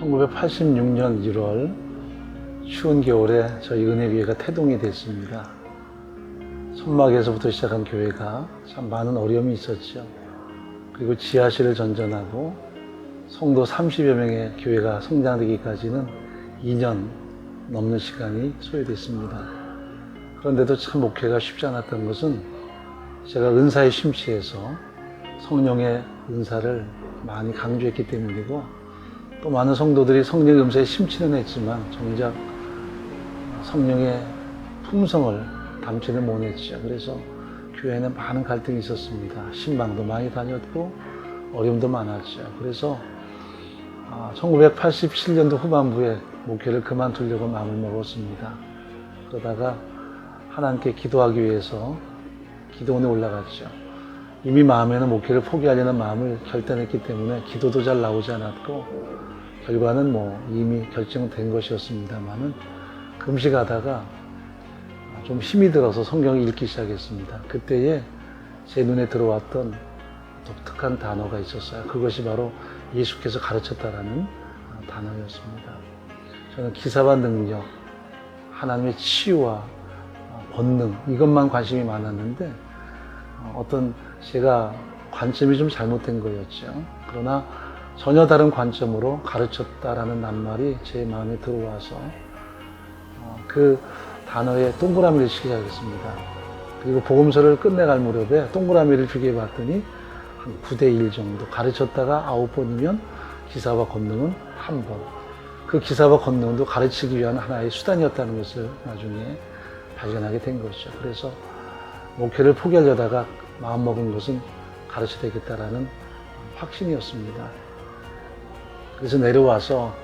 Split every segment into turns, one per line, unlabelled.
(1986년 1월) 추운 겨울에 저희 은혜교회가 태동이 됐습니다. 손막에서부터 시작한 교회가 참 많은 어려움이 있었죠. 그리고 지하실을 전전하고 성도 30여 명의 교회가 성장되기까지는 2년 넘는 시간이 소요됐습니다. 그런데도 참 목회가 쉽지 않았던 것은 제가 은사에 심취해서 성령의 은사를 많이 강조했기 때문이고 또 많은 성도들이 성령의 음사에 심취는 했지만 정작 성령의 품성을 담지는 못했죠. 그래서 교회에는 많은 갈등이 있었습니다. 신방도 많이 다녔고 어려움도 많았죠. 그래서 1987년도 후반부에 목회를 그만두려고 마음을 먹었습니다. 그러다가 하나님께 기도하기 위해서 기도원에 올라갔죠. 이미 마음에는 목회를 포기하려는 마음을 결단했기 때문에 기도도 잘 나오지 않았고 결과는 뭐 이미 결정된 것이었습니다만은 금식하다가 좀 힘이 들어서 성경을 읽기 시작했습니다. 그때에 제 눈에 들어왔던 독특한 단어가 있었어요. 그것이 바로 예수께서 가르쳤다라는 단어였습니다. 저는 기사와 능력, 하나님의 치유와 권능 이것만 관심이 많았는데 어떤 제가 관점이 좀 잘못된 거였죠. 그러나 전혀 다른 관점으로 가르쳤다라는 낱말이 제 마음에 들어와서 어, 그 단어에 동그라미를 시작했습니다. 그리고 복음서를 끝내갈 무렵에 동그라미를 비교해 봤더니 한 9대 1 정도 가르쳤다가 9번이면 기사와 권능은 한 번. 그 기사와 권능도 가르치기 위한 하나의 수단이었다는 것을 나중에 발견하게 된 것이죠. 그래서 목회를 포기하려다가 마음먹은 것은 가르쳐야 되겠다라는 확신이었습니다. 그래서 내려와서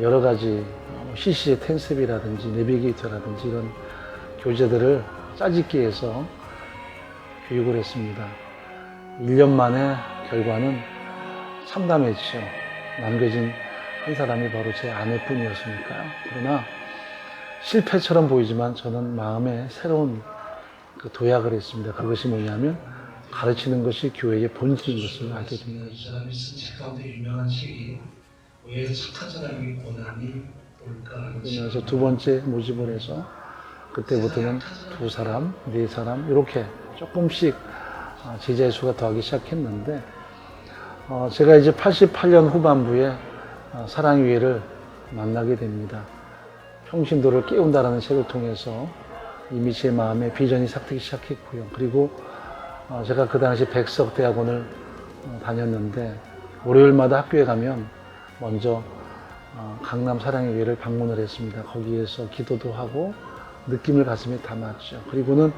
여러 가지 CC의 텐셉이라든지 내비게이터라든지 이런 교재들을 짜집기 해서 교육을 했습니다. 1년 만에 결과는 참담했죠. 남겨진 한 사람이 바로 제 아내뿐이었으니까요. 그러나 실패처럼 보이지만 저는 마음에 새로운 그 도약을 했습니다. 그것이 뭐냐면 가르치는 것이 교회의 본질인 것을 알게
된이
거죠.
사람이 쓴책 가운데 유명한 책이 왜 착한 사람이 고난이 올까?
그래서 두 번째 모집을 해서 그때부터는 두 사람, 네 사람 이렇게 조금씩 아, 제자의 수가 더하기 시작했는데 어, 제가 이제 88년 후반부에 어, 사랑의 위해를 만나게 됩니다. 평신도를 깨운다라는 책을 통해서 이미 제 마음에 비전이 삭트기 시작했고요. 그리고 어, 제가 그 당시 백석 대학원을 어, 다녔는데 월요일마다 학교에 가면 먼저 어, 강남 사랑의 위를 방문을 했습니다. 거기에서 기도도 하고 느낌을 가슴에 담았죠. 그리고는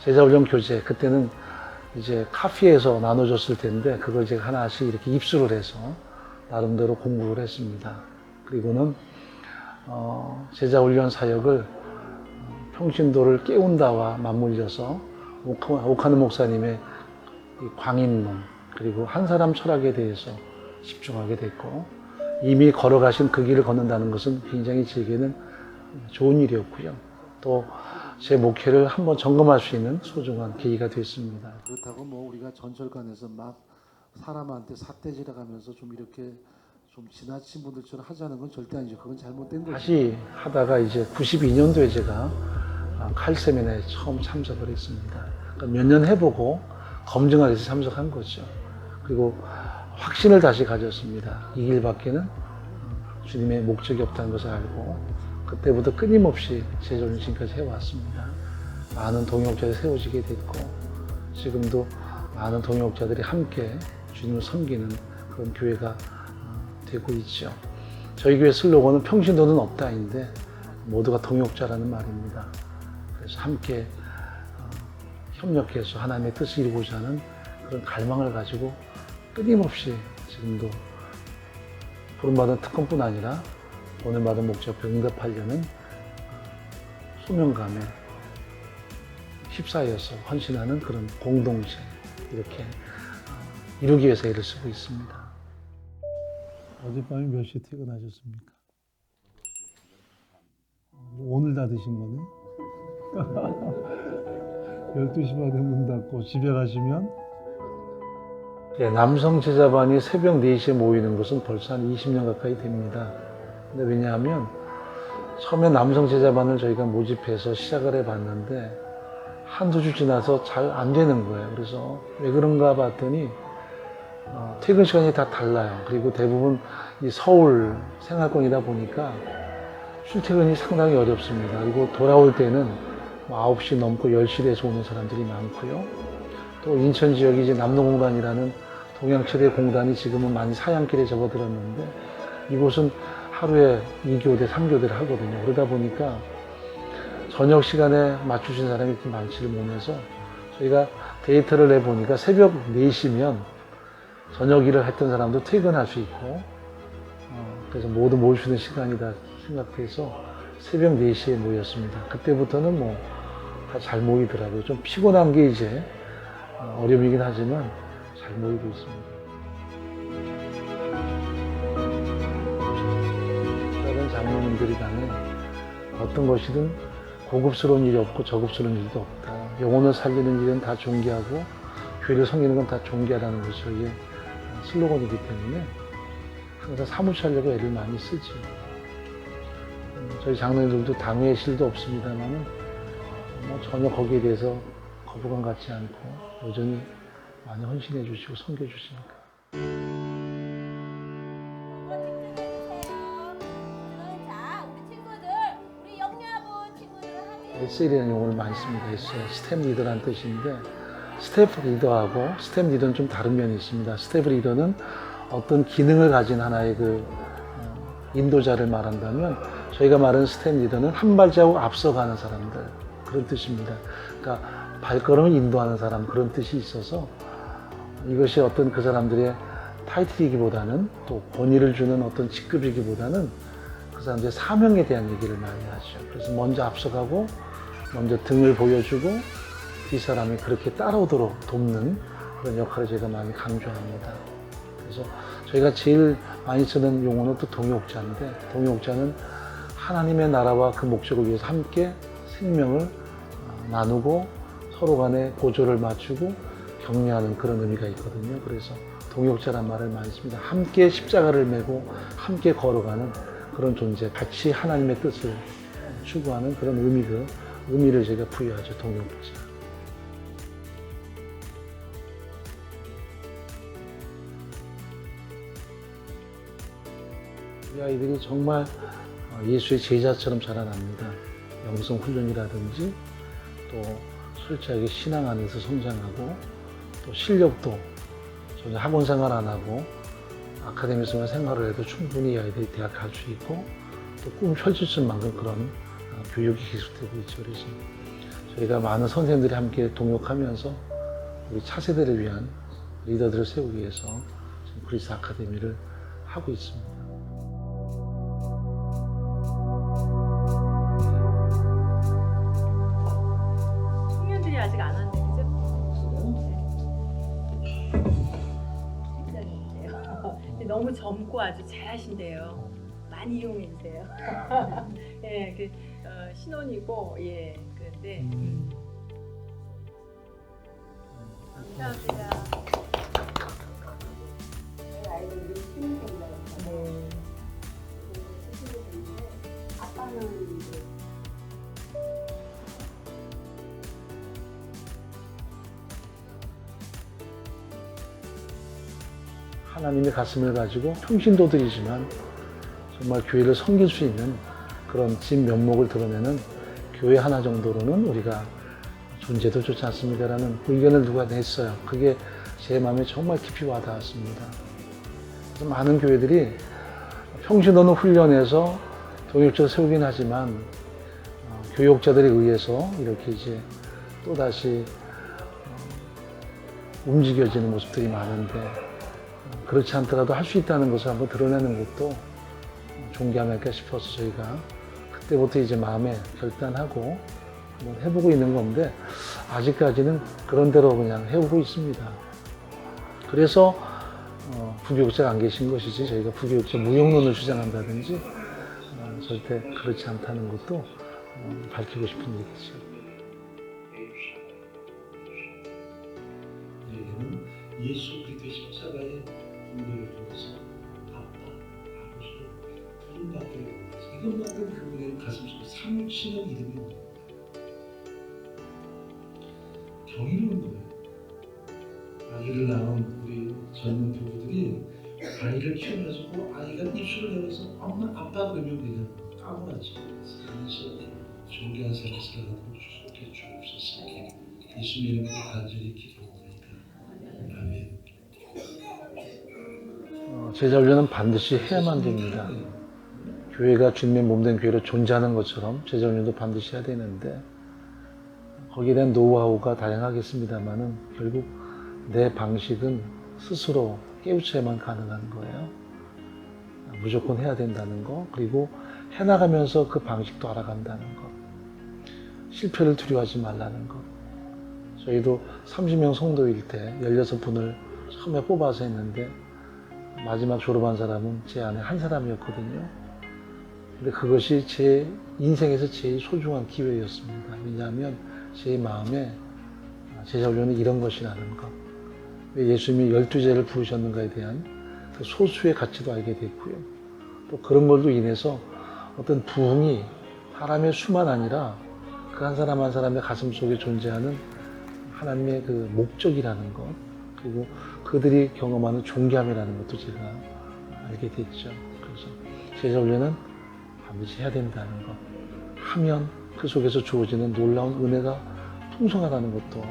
제자훈련 교재 그때는 이제 카피에서 나눠줬을 텐데 그걸 제가 하나씩 이렇게 입수를 해서 나름대로 공부를 했습니다. 그리고는 어, 제자훈련 사역을 어, 평신도를 깨운다와 맞물려서 오카- 오카는 목사님의 이 광인론 그리고 한 사람 철학에 대해서 집중하게 됐고 이미 걸어가신 그 길을 걷는다는 것은 굉장히 제게는 좋은 일이었고요. 또 제 목회를 한번 점검할 수 있는 소중한 계기가 됐습니다.
그렇다고 뭐 우리가 전철관에서 막 사람한테 삿대질해가면서 좀 이렇게 좀 지나친 분들처럼 하자는 건 절대 아니죠. 그건 잘못된 거죠.
다시 하다가 이제 92년도에 제가 아, 칼 세미나에 처음 참석을 했습니다. 그러니까 몇년 해보고 검증하기 위해서 참석한 거죠. 그리고 확신을 다시 가졌습니다. 이 길밖에는 주님의 목적이 없다는 것을 알고 그때부터 끊임없이 제자훈련 지금까지 해왔습니다. 많은 동역자들이 세워지게 됐고 지금도 많은 동역자들이 함께 주님을 섬기는 그런 교회가 어, 되고 있죠. 저희 교회 슬로건은 평신도는 없다인데 모두가 동역자라는 말입니다. 그래서 함께 어, 협력해서 하나님의 뜻을 이루고자 하는 그런 갈망을 가지고 끊임없이 지금도 부름받은 특권뿐 아니라 오늘 받은 목적에 응답하려는 어, 소명감에 휩싸여서 헌신하는 그런 공동체 이렇게 어, 이루기 위해서 애를 쓰고 있습니다. 어젯밤에 몇 시에 퇴근하셨습니까? 오늘 다 드신 거네? 12시 반에 문 닫고 집에 가시면 예, 남성 제자반이 새벽 4시에 모이는 것은 벌써 한 20년 가까이 됩니다. 근데 왜냐하면 처음에 남성 제자반을 저희가 모집해서 시작을 해봤는데 한두 주 지나서 잘 안 되는 거예요. 그래서 왜 그런가 봤더니 어, 퇴근 시간이 다 달라요. 그리고 대부분 이 서울 생활권이다 보니까 출퇴근이 상당히 어렵습니다. 그리고 돌아올 때는 뭐 9시 넘고 10시 돼서 오는 사람들이 많고요. 또 인천 지역이 이제 남노공단이라는 동양 최대 공단이 지금은 많이 사양길에 접어들었는데 이곳은 하루에 2교대, 3교대를 하거든요. 그러다 보니까 저녁 시간에 맞추신 사람이 그렇게 많지를 못해서 저희가 데이터를 내보니까 새벽 4시면 저녁 일을 했던 사람도 퇴근할 수 있고 어, 그래서 모두 모일 수 있는 시간이다 생각해서 새벽 4시에 모였습니다. 그때부터는 뭐다 잘 모이더라고요. 좀 피곤한 게 이제 어, 어려움이긴 하지만 잘 모이고 있습니다. 다른 장로님들이 간에 어떤 것이든 고급스러운 일이 없고 저급스러운 일도 없다. 영혼을 살리는 일은 다 존귀하고 교회를 섬기는 건 다 존귀하다는 것이 저희의 슬로건이기 때문에 항상 사무치하려고 애를 많이 쓰죠. 음, 저희 장로님들도 당회의 실도 없습니다만은 뭐 전혀 거기에 대해서 거부감 갖지 않고 여전히 많이 헌신해 주시고 섬겨 주시니까. SL이라는 용어를 많이 씁니다. SL, 스텝 리더라는 뜻인데 스텝 리더하고 스텝 리더는 좀 다른 면이 있습니다. 스텝 리더는 어떤 기능을 가진 하나의 그 어, 인도자를 말한다면 저희가 말하는 스텝 리더는 한 발자국 앞서가는 사람들 그런 뜻입니다. 그러니까 발걸음을 인도하는 사람 그런 뜻이 있어서 이것이 어떤 그 사람들의 타이틀이기보다는 또 권위를 주는 어떤 직급이기보다는 그 사람들의 사명에 대한 얘기를 많이 하죠. 그래서 먼저 앞서가고 먼저 등을 보여주고 뒷사람이 그렇게 따라오도록 돕는 그런 역할을 제가 많이 강조합니다. 그래서 저희가 제일 많이 쓰는 용어는 또 동역자인데 동역자는 하나님의 나라와 그 목적을 위해서 함께 생명을 어, 나누고 서로 간에 보조를 맞추고 격려하는 그런 의미가 있거든요. 그래서 동역자란 말을 많이 씁니다. 함께 십자가를 메고 함께 걸어가는 그런 존재, 같이 하나님의 뜻을 추구하는 그런 의미를, 의미를 제가 부여하죠, 동역자. 이 아이들이 정말 어, 예수의 제자처럼 자라납니다. 영성 훈련이라든지 또 솔직하게 신앙 안에서 성장하고 또 실력도 전혀 학원 생활 안 하고 아카데미에서만 생활을 해도 충분히 이 아이들이 대학 갈 수 있고 또꿈 펼칠 수 있는 만큼 그런 어, 교육이 계속되고 있죠. 그래서 저희가 많은 선생님들이 함께 동역하면서 우리 차세대를 위한 리더들을 세우기 위해서 지금 그리스 아카데미를 하고 있습니다.
잘하신대요. 많이 이용해 주세요. 예, 그 어, 신혼이고 예, 그런데 음.
하나님의 가슴을 가지고 평신도들이지만 정말 교회를 섬길 수 있는 그런 진 면목을 드러내는 교회 하나 정도로는 우리가 존재도 좋지 않습니다라는 의견을 누가 냈어요. 그게 제 마음에 정말 깊이 와닿았습니다. 그래서 많은 교회들이 평신도는 훈련해서 동역자를 세우긴 하지만 어, 교육자들에 의해서 이렇게 이제 또다시 어, 움직여지는 모습들이 많은데 그렇지 않더라도 할 수 있다는 것을 한번 드러내는 것도 존귀하지 않을까 싶어서 저희가 그때부터 이제 마음에 결단하고 한번 해보고 있는 건데 아직까지는 그런 대로 그냥 해오고 있습니다. 그래서 어, 부교육자가 안 계신 것이지 저희가 부교육자 무용론을 주장한다든지 어, 절대 그렇지 않다는 것도 어, 밝히고 싶은 얘기죠. 저희는
예수 그리스도의 십자가 의 분별을 통해서 아빠, 부름받게 됩니다. 이것만큼 그분의 가슴속에 사무치는 이름이 뭡니까? 경이로운 거예요. 아기를 낳은 우리 젊은 부부들이 아이를 그 아이가 입술을 열어서 엄마 아빠 그러면 그냥 까무라지 그래서 존귀한 삶을 살아가도록 주께 주옵소서 예수님 이름으로 간절히 기도합니다
제자 훈련은 반드시 해야만 됩니다. 교회가 주님의 몸된 교회로 존재하는 것처럼 제자 훈련도 반드시 해야 되는데 거기에 대한 노하우가 다양하겠습니다만은 결국 내 방식은 스스로 깨우쳐야만 가능한 거예요. 무조건 해야 된다는 거 그리고 해나가면서 그 방식도 알아간다는 것 실패를 두려워하지 말라는 것 저희도 30명 성도일 때 16분을 처음에 뽑아서 했는데 마지막 졸업한 사람은 제 안에 한 사람이었거든요. 근데 그것이 제 인생에서 제일 소중한 기회였습니다. 왜냐하면 제 마음에 제자훈련이 이런 것이라는 것. 왜 예수님이 열두 제를 부르셨는가에 대한 그 소수의 가치도 알게 됐고요. 또 그런 걸로 인해서 어떤 부흥이 사람의 수만 아니라 그 한 사람 한 사람의 가슴 속에 존재하는 하나님의 그 목적이라는 것, 그리고 그들이 경험하는 존귀함이라는 것도 제가 알게 됐죠. 그래서 제자 훈련은 반드시 해야 된다는 것. 하면 그 속에서 주어지는 놀라운 은혜가 풍성하다는 것도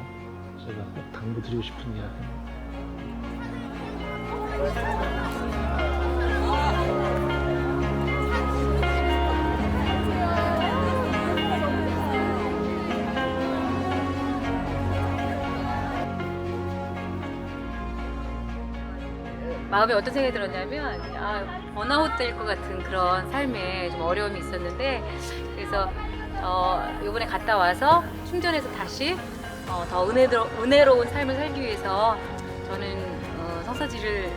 제가 꼭 당부드리고 싶은 이야기입니다.
마음에 어떤 생각이 들었냐면 아, 번아웃 될 것 같은 그런 삶에 좀 어려움이 있었는데 그래서 어, 이번에 갔다 와서 충전해서 다시 어, 더 은혜로, 은혜로운 삶을 살기 위해서 저는 어, 성서지를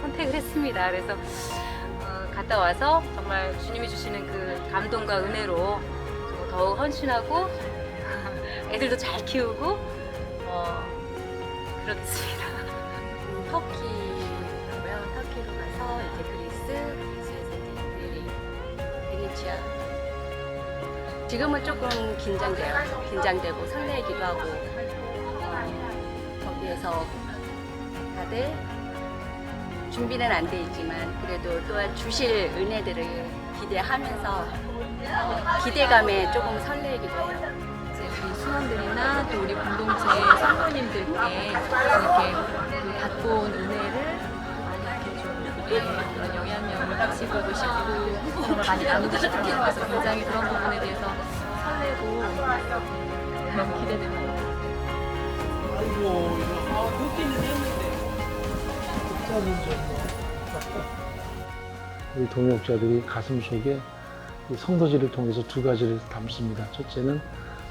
선택을 했습니다. 그래서 어, 갔다 와서 정말 주님이 주시는 그 감동과 은혜로 더욱 헌신하고 애들도 잘 키우고 어, 그렇습니다. 터키 베네치아. 지금은 조금 긴장돼요. 긴장되고 설레기도 하고 어, 거기에서 다들 준비는 안 돼 있지만 그래도 또한 주실 은혜들을 기대하면서 기대감에 조금 설레기도 해요.
수원들이나 또 우리 공동체 성도님들께 이렇게 그 갖고 온 은혜를 많이 이렇게 좀우 미치고도 싶고 그런 걸 많이 나누고 싶고 그래서 굉장히 그런 부분에 대해서 설레고 너무 기대됩니다.
우리 동역자들이 가슴 속에 이 성도지를 통해서 두 가지를 담습니다. 첫째는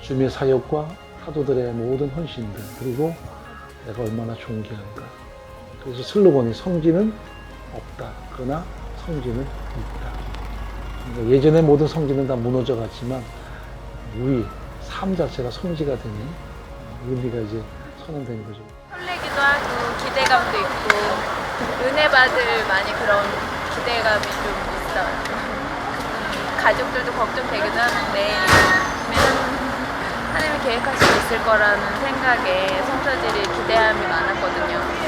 주님의 사역과 사도들의 모든 헌신들 그리고 내가 얼마나 존귀한가. 그래서 슬로건이 성지는 없다. 그러나 성지는 있다. 예전의 모든 성지는 다 무너져 갔지만 우리 삶 자체가 성지가 되는 의미가 이제 선언된 거죠.
설레기도 하고 기대감도 있고 은혜 받을 많이 그런 기대감이 좀 있어요. 가족들도 걱정되기도 하는데 하나님이 계획하시고 있을 거라는 생각에 성사들이 기대함이 많았거든요.